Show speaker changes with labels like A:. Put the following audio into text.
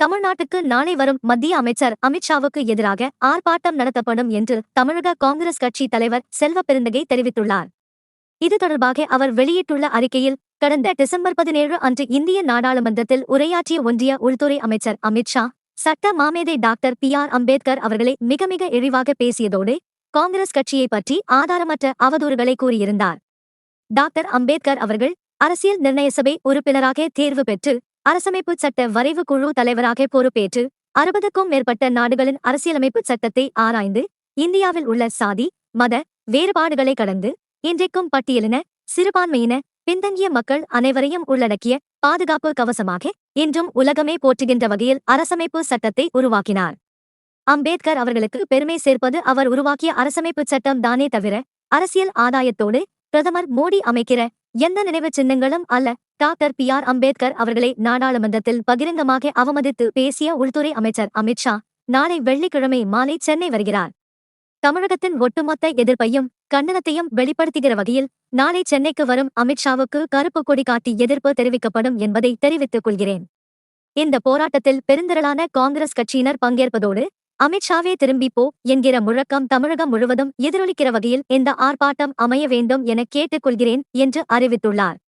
A: தமிழ்நாட்டுக்கு நாளை வரும் மத்திய அமைச்சர் அமித்ஷாவுக்கு எதிராக ஆர்ப்பாட்டம் நடத்தப்படும் என்று தமிழக காங்கிரஸ் கட்சி தலைவர் செல்வ பெருந்தகை தெரிவித்துள்ளார். இது தொடர்பாக அவர் வெளியிட்டுள்ள அறிக்கையில் கடந்த டிசம்பர் பதினேழு அன்று இந்திய நாடாளுமன்றத்தில் உரையாற்றிய ஒன்றிய உள்துறை அமைச்சர் அமித்ஷா சட்ட மாமேதை டாக்டர் பி ஆர் அம்பேத்கர் அவர்களை மிக மிக இழிவாக பேசியதோடு காங்கிரஸ் கட்சியை பற்றி ஆதாரமற்ற அவதூறுகளை கூறியிருந்தார். டாக்டர் அம்பேத்கர் அவர்கள் அரசியல் நிர்ணய சபை உறுப்பினராக தேர்வு பெற்று அரசமைப்பு சட்ட வரைவு குழு தலைவராக பொறுப்பேற்று அறுபதுக்கும் மேற்பட்ட நாடுகளின் அரசியலமைப்பு சட்டத்தை ஆராய்ந்து இந்தியாவில் உள்ள சாதி மத வேறுபாடுகளை கடந்து இன்றைக்கும் பட்டியலின சிறுபான்மையின பின்தங்கிய மக்கள் அனைவரையும் உள்ளடக்கிய பாதுகாப்பு கவசமாக இன்றும் உலகமே போற்றுகின்ற வகையில் அரசமைப்பு சட்டத்தை உருவாக்கினார். அம்பேத்கர் அவர்களுக்கு பெருமை சேர்ப்பது அவர் உருவாக்கிய அரசமைப்பு சட்டம் தானே தவிர அரசியல் ஆதாயத்தோடு பிரதமர் மோடி அமைக்கிற எந்த நினைவுச் சின்னங்களும் அல்ல. டாக்டர் பி ஆர் அம்பேத்கர் அவர்களை நாடாளுமன்றத்தில் பகிரங்கமாக அவமதித்து பேசிய உள்துறை அமைச்சர் அமித்ஷா நாளை வெள்ளிக்கிழமை மாலை சென்னை வருகிறார். தமிழகத்தின் ஒட்டுமொத்த எதிர்ப்பையும் கண்டனத்தையும் வெளிப்படுத்துகிற வகையில் நாளை சென்னைக்கு வரும் அமித்ஷாவுக்கு கருப்பு கொடி காட்டி எதிர்ப்பு தெரிவிக்கப்படும் என்பதை தெரிவித்துக் கொள்கிறேன். இந்த போராட்டத்தில் பெருந்திரளான காங்கிரஸ் கட்சியினர் பங்கேற்பதோடு அமித்ஷாவே திரும்பி போ என்கிற முழக்கம் தமிழகம் முழுவதும் எதிரொலிக்கிற வகையில் இந்த ஆர்ப்பாட்டம் அமைய வேண்டும் என கேட்டுக்கொள்கிறேன் என்று அறிவித்துள்ளார்.